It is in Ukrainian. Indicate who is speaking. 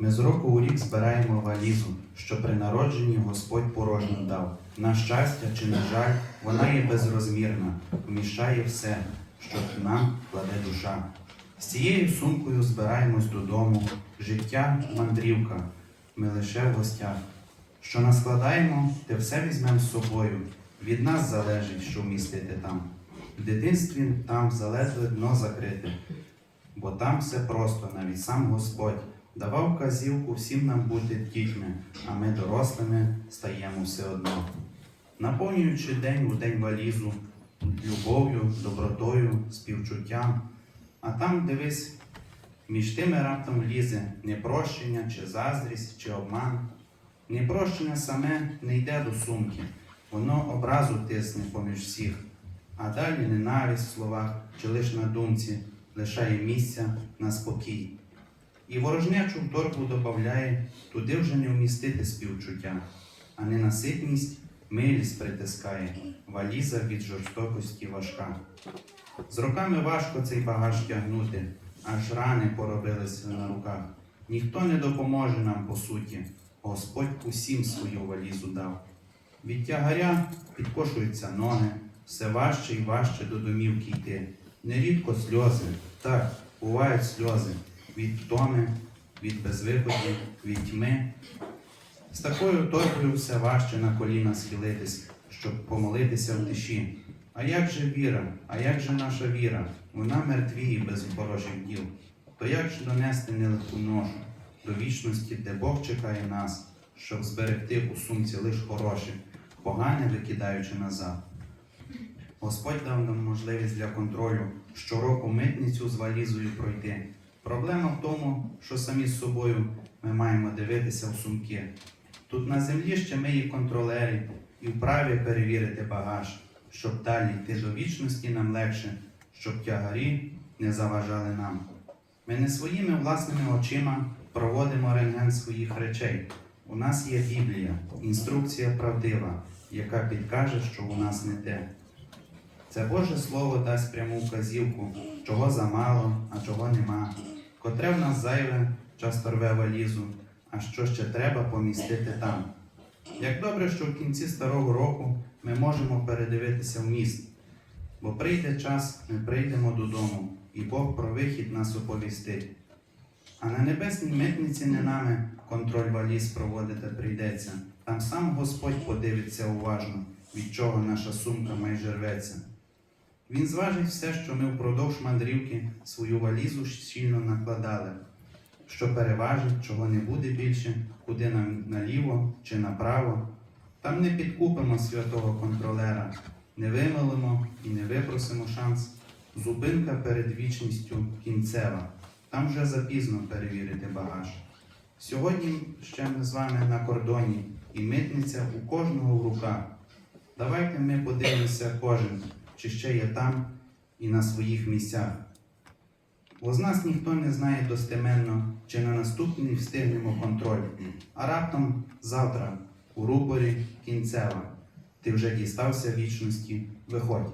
Speaker 1: Ми з року у рік збираємо валізу, що при народженні Господь порожню дав. На щастя чи на жаль, вона є безрозмірна, вміщає все, що нам кладе душа. З цією сумкою збираємось додому. Життя мандрівка, ми лише в гостях. Що наскладаємо, те все візьмемо з собою. Від нас залежить, що вмістити там. В дитинстві там заледве дно закрите, бо там все просто, навіть сам Господь давав вказівку всім нам бути дітьми, а ми дорослими стаємо все одно. Наповнюючи день у день валізу, любов'ю, добротою, співчуттям, а там, дивись, між тими раптом лізе непрощення, чи заздрість, чи обман. Непрощення саме не йде до сумки, воно образу тисне поміж всіх, а далі ненависть в словах чи лиш на думці лишає місця на спокій. І ворожнячу в торбу добавляє, туди вже не вмістити співчуття, а ненаситність милість притискає, валіза від жорстокості важка. З роками важко цей багаж тягнути, аж рани поробилися на руках. Ніхто не допоможе нам по суті. Господь усім свою валізу дав. Від тягаря підкошуються ноги, все важче і важче до домівки йти. Нерідко сльози, так, бувають сльози від втоми, від безвиході, від тьми. З такою торбою все важче на коліна схилитись, щоб помолитися в тиші. А як же віра, а як же наша віра? Вона мертвіє без хороших діл. То як ж донести нелегку ношу до вічності, де Бог чекає нас, щоб зберегти у сумці лиш хороше, погане викидаючи назад? Господь дав нам можливість для контролю щороку митницю з валізою пройти. Проблема в тому, що самі з собою ми маємо дивитися в сумки. Тут на землі ще ми є контролери і вправі перевірити багаж, щоб далі йти до вічності нам легше, щоб тягарі не заважали нам. Ми не своїми власними очима проводимо рентген своїх речей. У нас є Біблія, інструкція правдива, яка підкаже, що у нас не те. Це Боже Слово дасть пряму вказівку, чого замало, а чого нема, котре в нас зайве, часто рве валізу, а що ще треба помістити там. Як добре, що в кінці старого року ми можемо передивитися в міст, бо прийде час, ми прийдемо додому, і Бог про вихід нас оповістить. А на небесній митниці не нами контроль валіз проводити прийдеться. Там сам Господь подивиться уважно, від чого наша сумка майже рветься. Він зважить все, що ми впродовж мандрівки свою валізу щільно накладали, що переважить, чого не буде більше, куди нам наліво чи направо. Там не підкупимо святого контролера, не вимилимо і не випросимо шанс. Зупинка перед вічністю кінцева. Там вже запізно перевірити багаж. Сьогодні ще ми з вами на кордоні, і митниця у кожного в руках. Давайте ми подивимося кожен, чи ще є там і на своїх місцях. Бо з нас ніхто не знає достеменно, чи на наступний встигнемо контроль, а раптом завтра у рупорі кінцева. Ти вже дістався вічності, виходь.